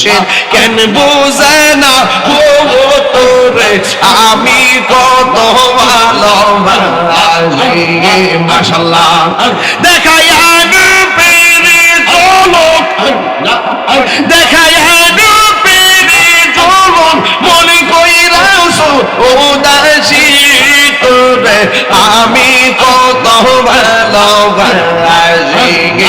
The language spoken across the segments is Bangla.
সে কেন বোঝে না? ও তোরে, আমি কত ভালোবাসি। মাশাল্লাহ দেখাই আনু পেরে চলো দেখাই আনু পেরে চলো মনে কইরাছো তোরে, আমি কত ভালোবাসি।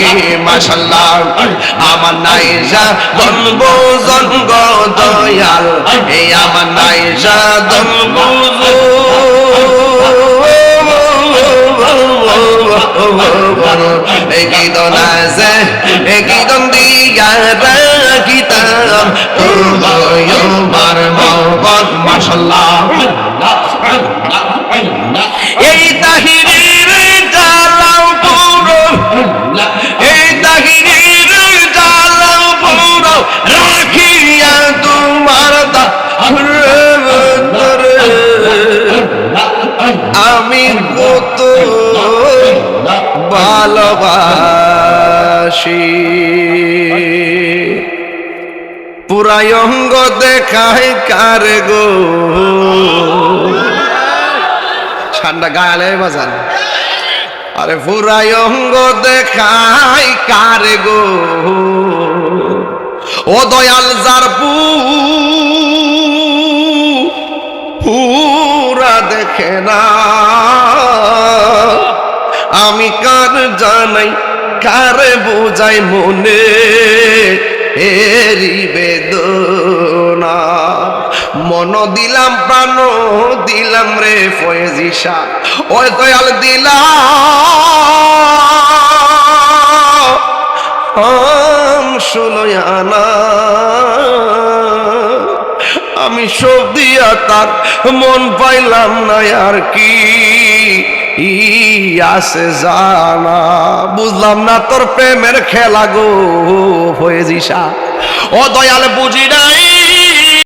ভালোবাসি মাশাল্লাহ। আমার নাইজা জন্ম জন্ম দয়াল। এই আমার নাইজা জন্ম একদন আছে একদন দিয়া রাখিতাম। তোমার মহবত মাশাল্লাহ। এই তাহিরির আমি কত ভালোবাসি। পুরাই অঙ্গ দেখায় কার গো? ঠান্ডা গায়ালে বাজান। আরে পুরাই অঙ্গ দেখায় কার গো? ও দয়াল যার পুরা দেখে না। আমি কার জানাই, কারে বোঝাই মনে? এরি বেদনা। মন দিলাম, প্রাণ দিলাম রে ফয়েজিসা। ওই দয়াল দিলাম ষোলোই আনা আমি সব দিয়া তার মন পাইলাম না, আর কি আসে জানা। বুঝলাম না তোর প্রেমের খেলা গো হয়ে দিশা ও দয়াল বুঝি নাই।